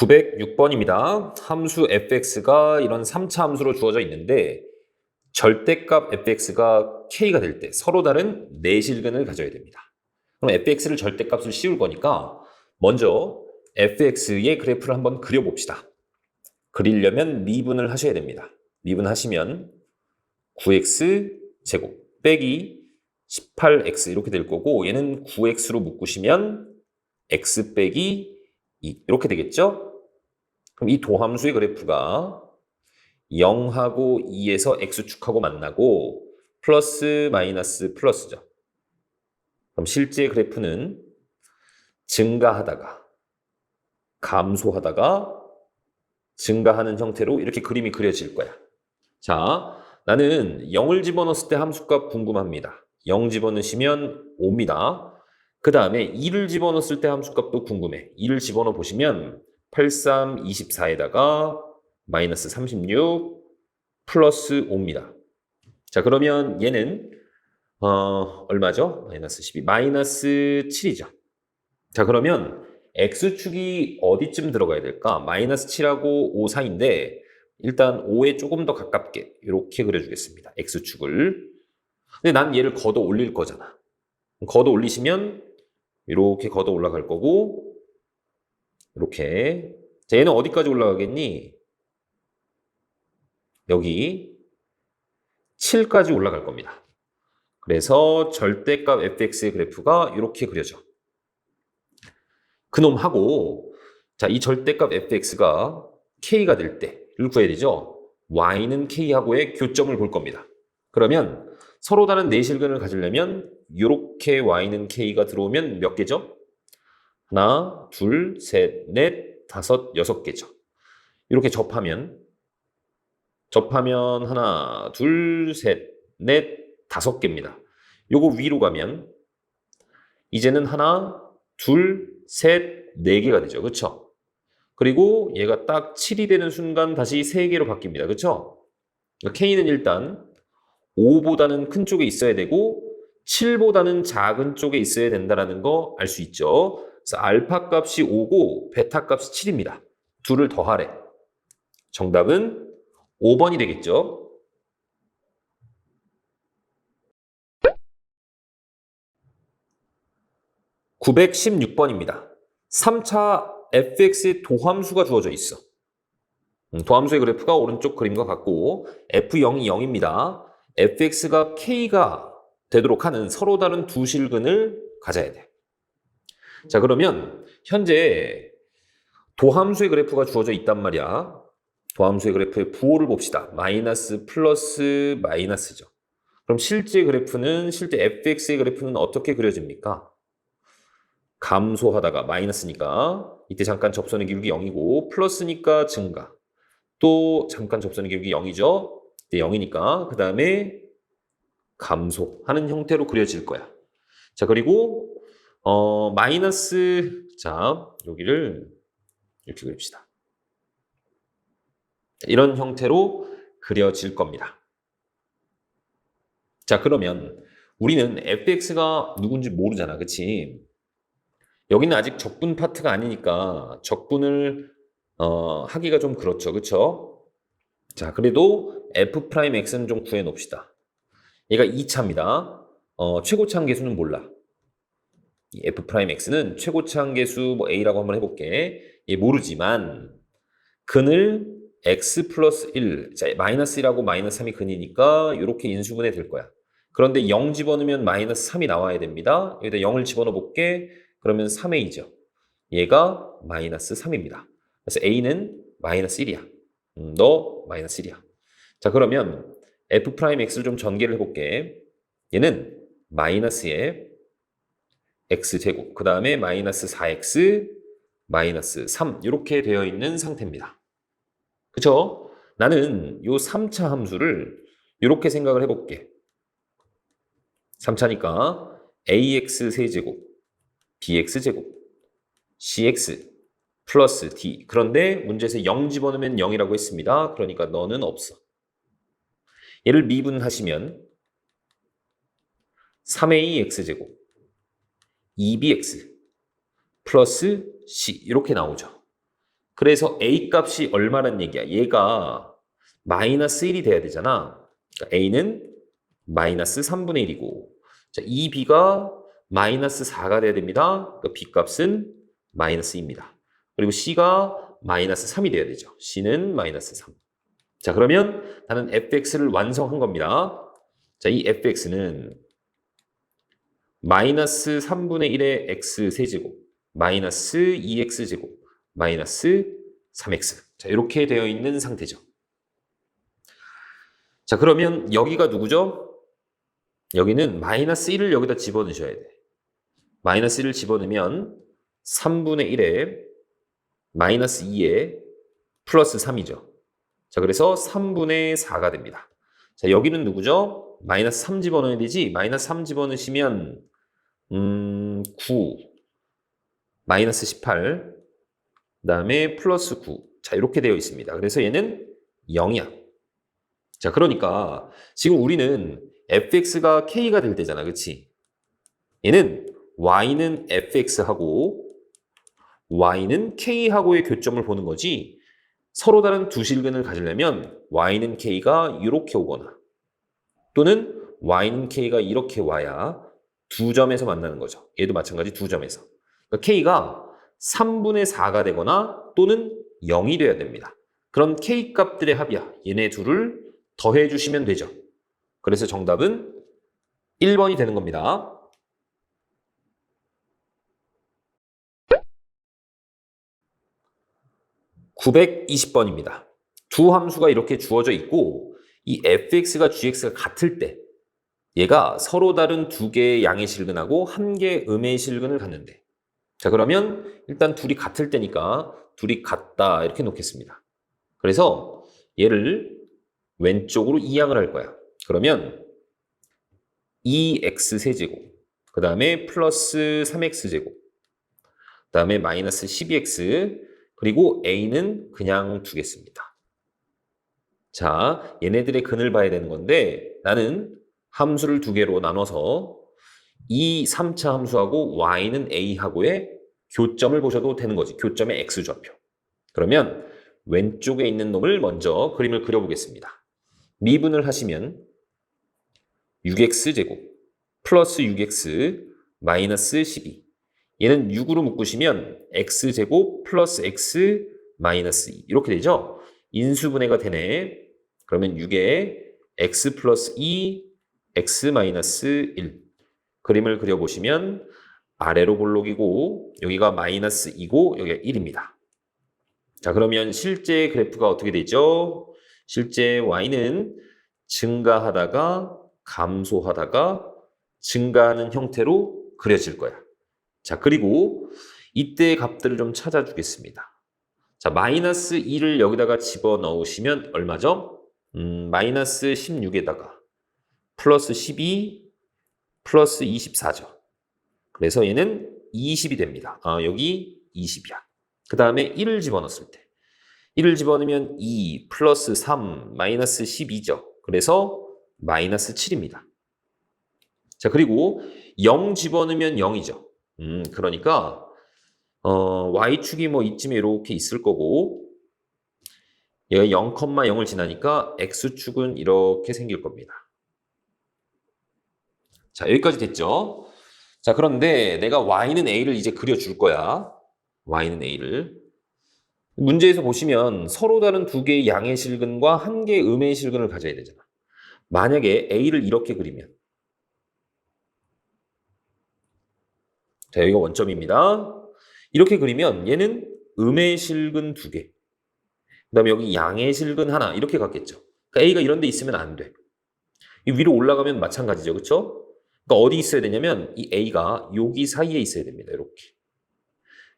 906번입니다. 함수 fx가 이런 3차 함수로 주어져 있는데 절대값 fx가 k가 될 때 서로 다른 내실근을 가져야 됩니다. 그럼 fx를 절대값을 씌울 거니까 먼저 fx의 그래프를 한번 그려봅시다. 그리려면 미분을 하셔야 됩니다. 미분하시면 9x 제곱 빼기 18x 이렇게 될 거고 얘는 9x로 묶으시면 x 빼기 2 이렇게 되겠죠? 그럼 이 도함수의 그래프가 0하고 2에서 x축하고 만나고 플러스 마이너스 플러스죠. 그럼 실제 그래프는 증가하다가 감소하다가 증가하는 형태로 이렇게 그림이 그려질 거야. 자, 나는 0을 집어넣었을 때 함수값 궁금합니다. 0 집어넣으시면 5입니다. 그 다음에 2를 집어넣었을 때 함수값도 궁금해. 2를 집어넣어 보시면 83, 24에다가 마이너스 36 플러스 5입니다. 자, 그러면 얘는 어, 얼마죠? 마이너스 12. 마이너스 7이죠. 자, 그러면 x축이 어디쯤 들어가야 될까? 마이너스 7하고 5 사이인데 일단 5에 조금 더 가깝게 이렇게 그려주겠습니다. x축을. 근데 난 얘를 걷어 올릴 거잖아. 걷어 올리시면 이렇게 걷어 올라갈 거고 이렇게 자 얘는 어디까지 올라가겠니? 여기 7까지 올라갈 겁니다. 그래서 절대값 fx의 그래프가 이렇게 그려져. 그놈하고 자 이 절대값 fx가 k가 될 때를 구해야 되죠. y는 k하고의 교점을 볼 겁니다. 그러면 서로 다른 내실근을 가지려면 이렇게 y는 k가 들어오면 몇 개죠? 하나, 둘, 셋, 넷, 다섯, 여섯 개죠. 이렇게 접하면 접하면 하나, 둘, 셋, 넷, 다섯 개입니다. 요거 위로 가면 이제는 하나, 둘, 셋, 네 개가 되죠. 그렇죠? 그리고 얘가 딱 7이 되는 순간 다시 3개로 바뀝니다. 그렇죠? K는 일단 5보다는 큰 쪽에 있어야 되고 7보다는 작은 쪽에 있어야 된다는 거 알 수 있죠. 그래서 알파 값이 5고 베타 값이 7입니다. 둘을 더하래. 정답은 5번이 되겠죠. (916번입니다) 3차 fx의 도함수가 주어져 있어. 음, 도함수의 그래프가 오른쪽 그림과 같고 f0이 0입니다. fx가 k가 되도록 하는 서로 다른 두 실근을 가져야 돼. 자 그러면 현재 도함수의 그래프가 주어져 있단 말이야. 도함수의 그래프의 부호를 봅시다. 마이너스 플러스 마이너스죠. 그럼 실제 그래프는 실제 fx의 그래프는 어떻게 그려집니까? 감소하다가 마이너스니까 이때 잠깐 접선의 기울기 0이고 플러스니까 증가. 또 잠깐 접선의 기울기 0이죠. 이때 0이니까 그 다음에 감소하는 형태로 그려질 거야. 자 그리고 어 마이너스 자 여기를 이렇게 그립시다. 이런 형태로 그려질 겁니다. 자 그러면 우리는 fx가 누군지 모르잖아, 그치? 여기는 아직 적분 파트가 아니니까 적분을 어, 하기가 좀 그렇죠. 그쵸? 자, 그래도 f'x는 좀 구해 놓읍시다. 얘가 2차입니다. 어, 최고차 계수는 몰라. 이 f'x는 최고차 계수 뭐 a라고 한번 해볼게. 얘 모르지만 근을 x 플러스 1, 자, 마이너스 1하고 마이너스 3이 근이니까 이렇게 인수분해 될 거야. 그런데 0 집어넣으면 마이너스 3이 나와야 됩니다. 여기다 0을 집어넣어 볼게. 그러면 3a죠. 얘가 마이너스 3입니다. 그래서 a는 마이너스 1이야. 음, 너 마이너스 1이야. 자 그러면 f'x를 좀 전개를 해볼게. 얘는 마이너스에 x제곱, 그 다음에 마이너스 4x, 마이너스 3 이렇게 되어 있는 상태입니다. 그쵸? 나는 요 3차 함수를 이렇게 생각을 해볼게. 3차니까 ax 세제곱 bx제곱 cx 플러스 d 그런데 문제에서 0 집어넣으면 0이라고 했습니다. 그러니까 너는 없어. 얘를 미분하시면 3ax제곱 2bx 플러스 c 이렇게 나오죠. 그래서 A 값이 얼마란 얘기야? 얘가 마이너스 1이 돼야 되잖아. 그러니까 A는 마이너스 3분의 1이고, 자, 이 B가 마이너스 4가 돼야 됩니다. 그러니까 B 값은 마이너스 2입니다. 그리고 C가 마이너스 3이 돼야 되죠. C는 마이너스 3. 자, 그러면 나는 fx를 완성한 겁니다. 자, 이 fx는 마이너스 3분의 1의 x 세제곱, 마이너스 2x 제곱, 마이너스 3x. 자, 이렇게 되어 있는 상태죠. 자, 그러면 여기가 누구죠? 여기는 마이너스 1을 여기다 집어넣으셔야 돼. 마이너스 1을 집어넣으면 3분의 1에 마이너스 2에 플러스 3이죠. 자, 그래서 3분의 4가 됩니다. 자, 여기는 누구죠? 마이너스 3 집어넣어야 되지. 마이너스 3 집어넣으시면 음, 9, 마이너스 18, 그 다음에 플러스 9. 자, 이렇게 되어 있습니다. 그래서 얘는 0이야. 자, 그러니까 지금 우리는 fx가 k가 될 때잖아. 그치? 얘는 y는 fx하고 y는 k하고의 교점을 보는 거지 서로 다른 두 실근을 가지려면 y는 k가 이렇게 오거나 또는 y는 k가 이렇게 와야 두 점에서 만나는 거죠. 얘도 마찬가지 두 점에서. 그러니까 k가 3분의 4가 되거나 또는 0이 돼야 됩니다. 그런 k 값들의 합이야. 얘네 둘을 더해 주시면 되죠. 그래서 정답은 1번이 되는 겁니다. 920번입니다. 두 함수가 이렇게 주어져 있고 이 fx가 gx가 같을 때 얘가 서로 다른 두 개의 양의 실근하고 한 개의 음의 실근을 갖는데 자 그러면 일단 둘이 같을 때니까 둘이 같다 이렇게 놓겠습니다. 그래서 얘를 왼쪽으로 이항을 할 거야. 그러면 2x 세제곱 그 다음에 플러스 3x 제곱 그 다음에 마이너스 12x 그리고 a는 그냥 두겠습니다. 자, 얘네들의 근을 봐야 되는 건데 나는 함수를 두 개로 나눠서 이 3차 함수하고 y는 a하고의 교점을 보셔도 되는 거지. 교점의 x좌표. 그러면 왼쪽에 있는 놈을 먼저 그림을 그려보겠습니다. 미분을 하시면 6x제곱 플러스 6x 마이너스 12 얘는 6으로 묶으시면 x제곱 플러스 x 마이너스 2 이렇게 되죠? 인수분해가 되네. 그러면 6에 x 플러스 2, x 마이너스 1 그림을 그려보시면 아래로 볼록이고 여기가 마이너스 2고 여기가 1입니다. 자 그러면 실제 그래프가 어떻게 되죠? 실제 y는 증가하다가 감소하다가 증가하는 형태로 그려질 거야. 자, 그리고 이때의 값들을 좀 찾아주겠습니다. 자, 마이너스 2를 여기다가 집어 넣으시면 얼마죠? 음, 마이너스 16에다가 플러스 12, 플러스 24죠. 그래서 얘는 20이 됩니다. 아, 여기 20이야. 그 다음에 1을 집어넣었을 때. 1을 집어넣으면 2 플러스 3 마이너스 12죠. 그래서 마이너스 7입니다. 자, 그리고 0 집어넣으면 0이죠. 음, 그러니까 어, y축이 뭐 이쯤에 이렇게 있을 거고 얘가 0,0을 지나니까 x축은 이렇게 생길 겁니다. 자, 여기까지 됐죠? 자, 그런데 내가 y는 a를 이제 그려줄 거야. y는 a를. 문제에서 보시면 서로 다른 두 개의 양의 실근과 한 개의 음의 실근을 가져야 되잖아. 만약에 a를 이렇게 그리면 자, 여기가 원점입니다. 이렇게 그리면 얘는 음의 실근 두 개. 그 다음에 여기 양의 실근 하나. 이렇게 갔겠죠. 그러니까 A가 이런 데 있으면 안 돼. 이 위로 올라가면 마찬가지죠. 그쵸? 그러니까 어디 있어야 되냐면 이 A가 여기 사이에 있어야 됩니다. 이렇게.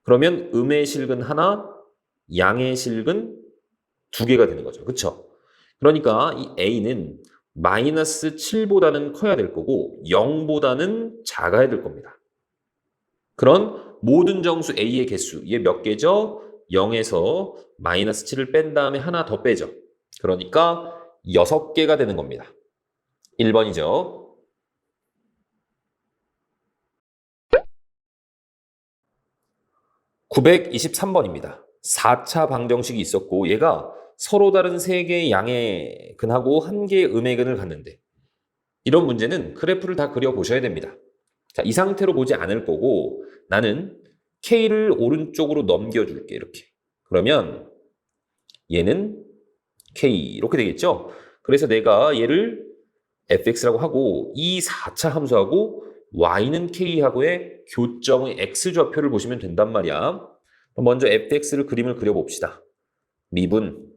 그러면 음의 실근 하나, 양의 실근 두 개가 되는 거죠. 그쵸? 그러니까 이 A는 마이너스 7보다는 커야 될 거고 0보다는 작아야 될 겁니다. 그런 모든 정수 A의 개수, 얘 몇 개죠? 0에서 마이너스 7을 뺀 다음에 하나 더 빼죠. 그러니까 6개가 되는 겁니다. 1번이죠. (923번입니다) 4차 방정식이 있었고 얘가 서로 다른 세 개의 양의 근하고 한 개의 음의 근을 갖는데 이런 문제는 그래프를 다 그려 보셔야 됩니다. 자, 이 상태로 보지 않을 거고 나는 K를 오른쪽으로 넘겨줄게 이렇게. 그러면 얘는 K 이렇게 되겠죠? 그래서 내가 얘를 fx라고 하고 이 4차 함수하고 y는 k하고의 교점의 x좌표를 보시면 된단 말이야. 먼저 fx를 그림을 그려봅시다. 미분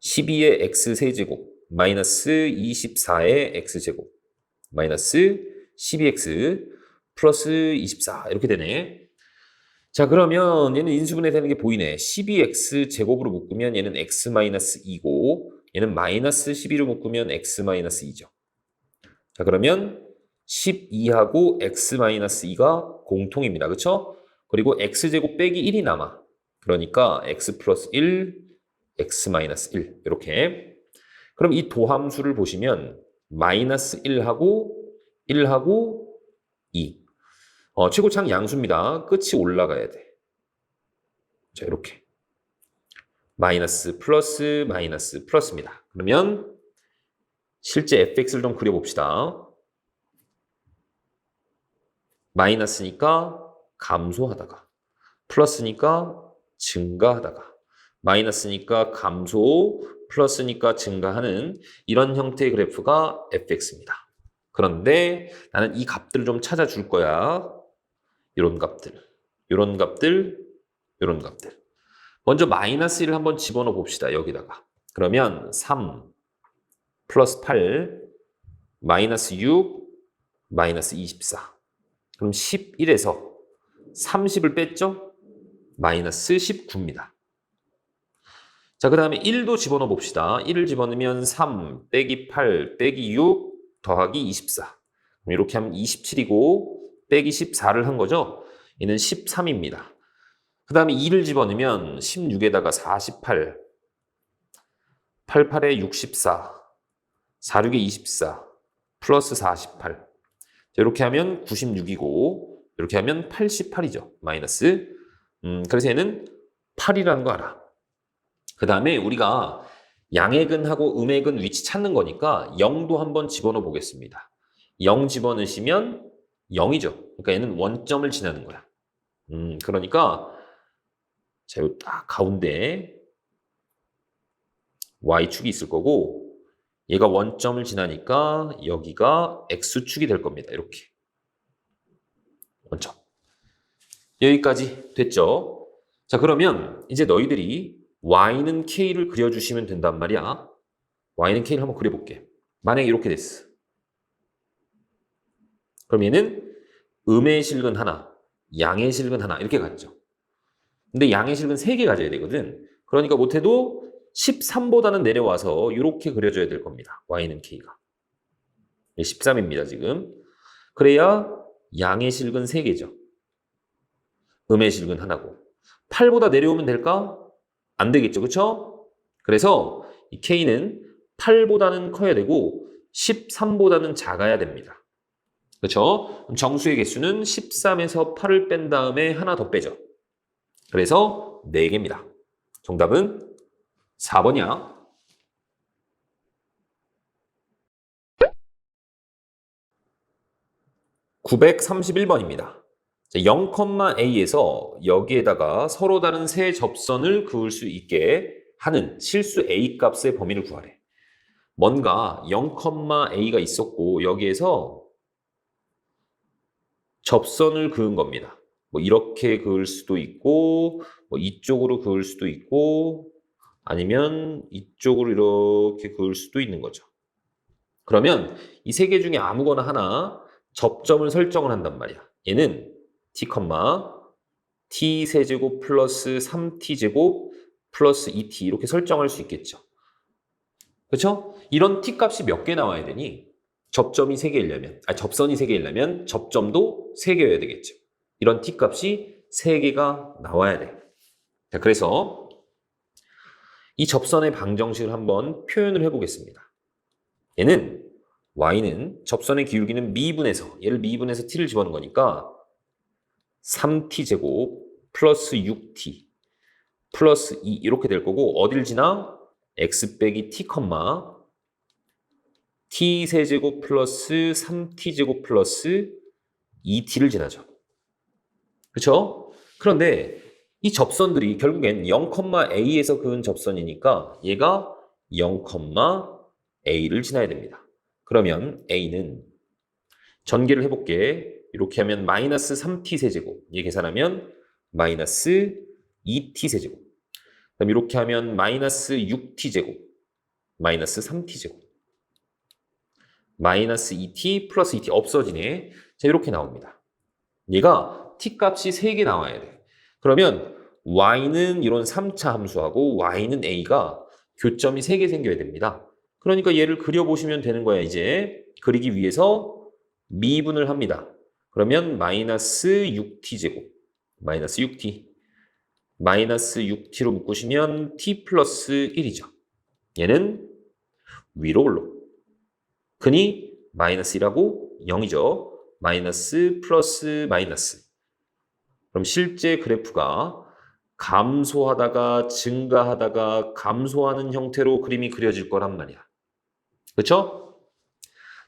12의 x세제곱 마이너스 24의 x제곱 마이너스 12x 플러스 24 이렇게 되네. 자 그러면 얘는 인수분해 되는 게 보이네. 12x 제곱으로 묶으면 얘는 x 마이너스 2고 얘는 마이너스 12로 묶으면 x 마이너스 2죠. 자 그러면 12하고 x 마이너스 2가 공통입니다. 그렇죠? 그리고 x제곱 빼기 1이 남아. 그러니까 x 플러스 1, x 마이너스 1 이렇게. 그럼 이 도함수를 보시면 마이너스 1하고 1하고 2. 어, 최고창 양수입니다. 끝이 올라가야 돼. 자 이렇게. 마이너스 플러스 마이너스 플러스입니다. 그러면 실제 fx를 좀 그려봅시다. 마이너스니까 감소하다가 플러스니까 증가하다가 마이너스니까 감소 플러스니까 증가하는 이런 형태의 그래프가 fx입니다. 그런데 나는 이 값들을 좀 찾아줄 거야. 이런 값들, 이런 값들, 이런 값들. 먼저 마이너스 1을 한번 집어넣어 봅시다. 여기다가. 그러면 3 플러스 8 마이너스 6 마이너스 24 그럼 11에서 30을 뺐죠? 마이너스 19입니다. 자, 그 다음에 1도 집어넣어 봅시다. 1을 집어넣으면 3 빼기 8 빼기 6 더하기 24. 그럼 이렇게 하면 27이고 빼기 14를 한 거죠? 얘는 13입니다. 그 다음에 2를 집어넣으면 16에다가 48, 88에 64, 46에 24, 플러스 48. 이렇게 하면 96이고, 이렇게 하면 88이죠. 마이너스. 음, 그래서 얘는 8이라는 거 알아. 그 다음에 우리가 양액은하고 음액은 위치 찾는 거니까 0도 한번 집어넣어 보겠습니다. 0 집어넣으시면 0이죠. 그러니까 얘는 원점을 지나는 거야. 음, 그러니까 자, 딱 가운데 y축이 있을 거고 얘가 원점을 지나니까 여기가 x축이 될 겁니다. 이렇게. 원점. 여기까지 됐죠? 자, 그러면 이제 너희들이 y는 k를 그려주시면 된단 말이야. y는 k를 한번 그려볼게. 만약에 이렇게 됐어. 그럼 얘는 음의 실근 하나, 양의 실근 하나 이렇게 갔죠. 근데 양의 실근 3개 가져야 되거든. 그러니까 못해도 13보다는 내려와서 이렇게 그려줘야 될 겁니다. y는 k가. 13입니다, 지금. 그래야 양의 실근 3개죠. 음의 실근 하나고. 8보다 내려오면 될까? 안 되겠죠, 그쵸? 그래서 이 k는 8보다는 커야 되고 13보다는 작아야 됩니다. 그렇죠? 정수의 개수는 13에서 8을 뺀 다음에 하나 더 빼죠. 그래서 4개입니다. 정답은 4번이야. (931번입니다) 0,a에서 여기에다가 서로 다른 세 접선을 그을 수 있게 하는 실수 a 값의 범위를 구하래. 뭔가 0,a가 있었고 여기에서 접선을 그은 겁니다. 뭐 이렇게 그을 수도 있고 뭐 이쪽으로 그을 수도 있고 아니면 이쪽으로 이렇게 그을 수도 있는 거죠. 그러면 이 세 개 중에 아무거나 하나 접점을 설정을 한단 말이야. 얘는 t, t 세제곱 플러스 3t 제곱 플러스 2t 이렇게 설정할 수 있겠죠. 그렇죠? 이런 t 값이 몇 개 나와야 되니? 접점이 3개이려면, 아 접선이 3개이려면 접점도 3개여야 되겠죠. 이런 t 값이 3개가 나와야 돼. 자, 그래서 이 접선의 방정식을 한번 표현을 해보겠습니다. 얘는 y는 접선의 기울기는 미분해서 얘를 미분해서 t를 집어넣은 거니까 3t 제곱 플러스 6t 플러스 2 이렇게 될 거고 어딜 지나? x 빼기 t 컴마 t 세제곱 플러스 3t 제곱 플러스 2t를 지나죠. 그렇죠? 그런데 이 접선들이 결국엔 0,a에서 그은 접선이니까 얘가 0,a를 지나야 됩니다. 그러면 a는 전개를 해볼게. 이렇게 하면 마이너스 3t 세제곱. 얘 계산하면 마이너스 2t 세제곱. 그럼 이렇게 하면 마이너스 6t 제곱. 마이너스 3t 제곱. 마이너스 2t 플러스 2t 없어지네. 자, 이렇게 나옵니다. 얘가 t 값이 3개 나와야 돼. 그러면 y는 이런 3차 함수하고 y는 a가 교점이 3개 생겨야 됩니다. 그러니까 얘를 그려보시면 되는 거야, 이제. 그리기 위해서 미분을 합니다. 그러면 마이너스 6t 제곱, 마이너스 6t, 마이너스 6t로 묶으시면 t 플러스 1이죠. 얘는 위로 올라. 그니 마이너스 1하고 0이죠. 마이너스 플러스 마이너스. 그럼 실제 그래프가 감소하다가 증가하다가 감소하는 형태로 그림이 그려질 거란 말이야. 그렇죠?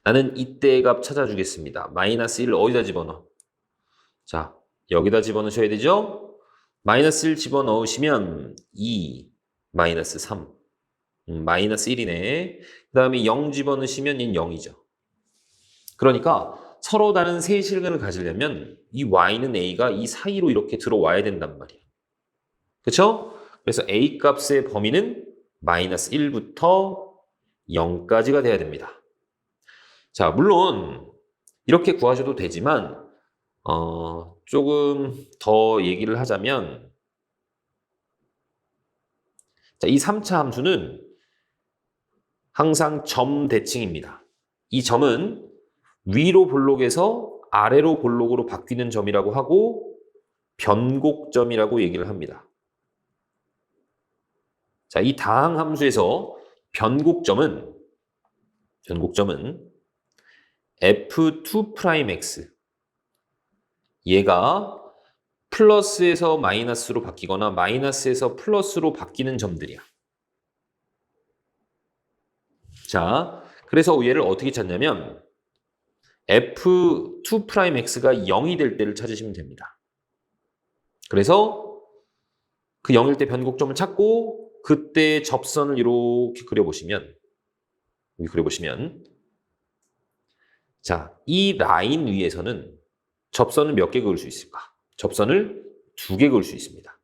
나는 이때의 값 찾아주겠습니다. 마이너스 1을 어디다 집어넣어? 자, 여기다 집어넣으셔야 되죠? 마이너스 1 집어넣으시면 2, 마이너스 3, 음, 마이너스 1이네. 그 다음에 0 집어넣으시면 얘는 0이죠. 그러니까 서로 다른 세 실근을 가지려면 이 y는 a가 이 사이로 이렇게 들어와야 된단 말이야. 그렇죠? 그래서 a 값의 범위는 마이너스 1부터 0까지가 돼야 됩니다. 자, 물론 이렇게 구하셔도 되지만 어, 조금 더 얘기를 하자면 자, 이 3차 함수는 항상 점 대칭입니다. 이 점은 위로 볼록에서 아래로 볼록으로 바뀌는 점이라고 하고 변곡점이라고 얘기를 합니다. 자, 이 다항 함수에서 변곡점은 변곡점은 f2'x 얘가 플러스에서 마이너스로 바뀌거나 마이너스에서 플러스로 바뀌는 점들이야. 자, 그래서 얘를 어떻게 찾냐면 f2'x가 0이 될 때를 찾으시면 됩니다. 그래서 그 0일 때 변곡점을 찾고 그때 접선을 이렇게 그려보시면 여기 그려보시면 자, 이 라인 위에서는 접선을 몇 개 그을 수 있을까? 접선을 두 개 그을 수 있습니다.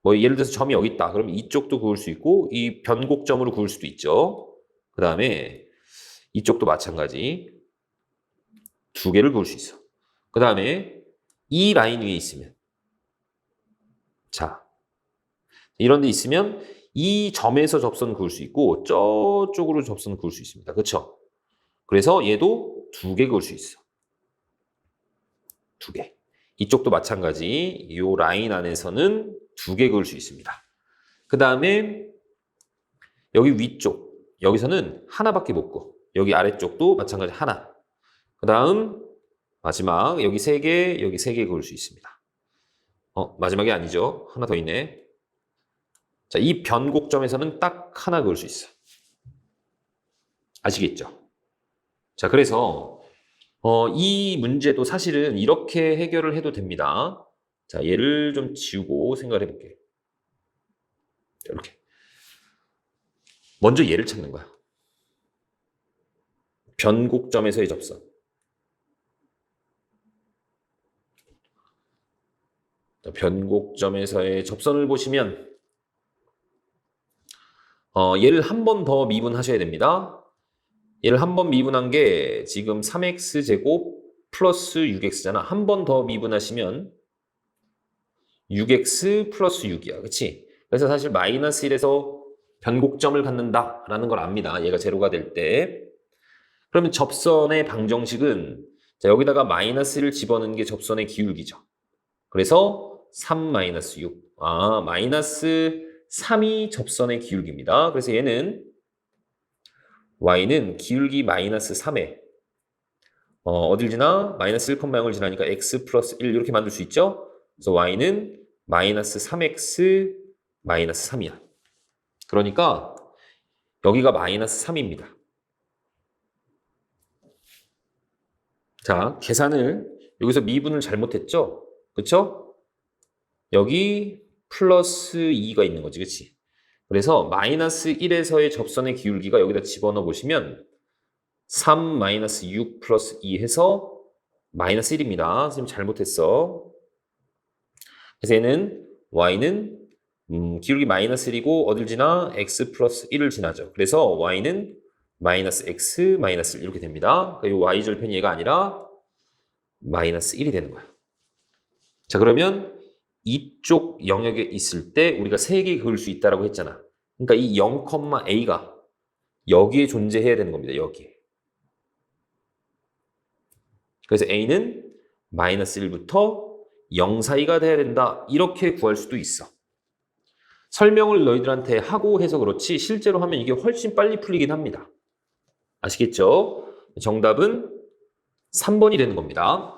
뭐 예를 들어서 점이 여기 있다. 그러면 이쪽도 그을 수 있고 이 변곡점으로 그을 수도 있죠. 그 다음에 이쪽도 마찬가지 두 개를 그을 수 있어. 그 다음에 이 라인 위에 있으면 자 이런 데 있으면 이 점에서 접선 그을 수 있고 저쪽으로 접선 그을 수 있습니다. 그렇죠? 그래서 얘도 두 개 그을 수 있어. 두 개. 이쪽도 마찬가지. 이 라인 안에서는 두 개 그을 수 있습니다. 그 다음에 여기 위쪽. 여기서는 하나밖에 못 그어. 여기 아래쪽도 마찬가지 하나. 그 다음 마지막 여기 세 개, 여기 세 개 그을 수 있습니다. 어, 마지막이 아니죠. 하나 더 있네. 자, 이 변곡점에서는 딱 하나 그을 수 있어. 아시겠죠? 자, 그래서 어, 이 문제도 사실은 이렇게 해결을 해도 됩니다. 자, 얘를 좀 지우고 생각을 해볼게. 이렇게. 먼저 얘를 찾는 거야. 변곡점에서의 접선. 자, 변곡점에서의 접선을 보시면 어, 얘를 한 번 더 미분하셔야 됩니다. 얘를 한 번 미분한 게 지금 3x제곱 플러스 6x잖아. 한 번 더 미분하시면 6x 플러스 6이야. 그치? 그래서 사실 마이너스 1에서 변곡점을 갖는다라는 걸 압니다. 얘가 제로가 될 때. 그러면 접선의 방정식은 자, 여기다가 마이너스 1을 집어넣는 게 접선의 기울기죠. 그래서 3 마이너스 6. 아, 마이너스 3이 접선의 기울기입니다. 그래서 얘는 y는 기울기 마이너스 3에 어, 딜 지나? 마이너스 1,0을 지나니까 x 플러스 1 이렇게 만들 수 있죠? 그래서 y는 마이너스 3x 마이너스 3이야. 그러니까 여기가 마이너스 3입니다. 자, 계산을 여기서 미분을 잘못했죠? 그쵸? 여기 플러스 2가 있는 거지, 그치? 그래서 마이너스 1에서의 접선의 기울기가 여기다 집어넣어 보시면 3 마이너스 6 플러스 2 해서 마이너스 1입니다. 선생님 잘못했어. 그래서 얘는 y는 음, 기울기 마이너스 1이고 어딜 지나? x 플러스 1을 지나죠. 그래서 y는 마이너스 x 마이너스 1 이렇게 됩니다. 그러니까 이 y절편 얘가 아니라 마이너스 1이 되는 거야. 자 그러면 이쪽 영역에 있을 때 우리가 세개 그을 수 있다라고 했잖아. 그러니까 이 0,a가 여기에 존재해야 되는 겁니다. 여기에. 그래서 a는 마이너스 1부터 0 사이가 돼야 된다. 이렇게 구할 수도 있어. 설명을 너희들한테 하고 해서 그렇지 실제로 하면 이게 훨씬 빨리 풀리긴 합니다. 아시겠죠? 정답은 3번이 되는 겁니다.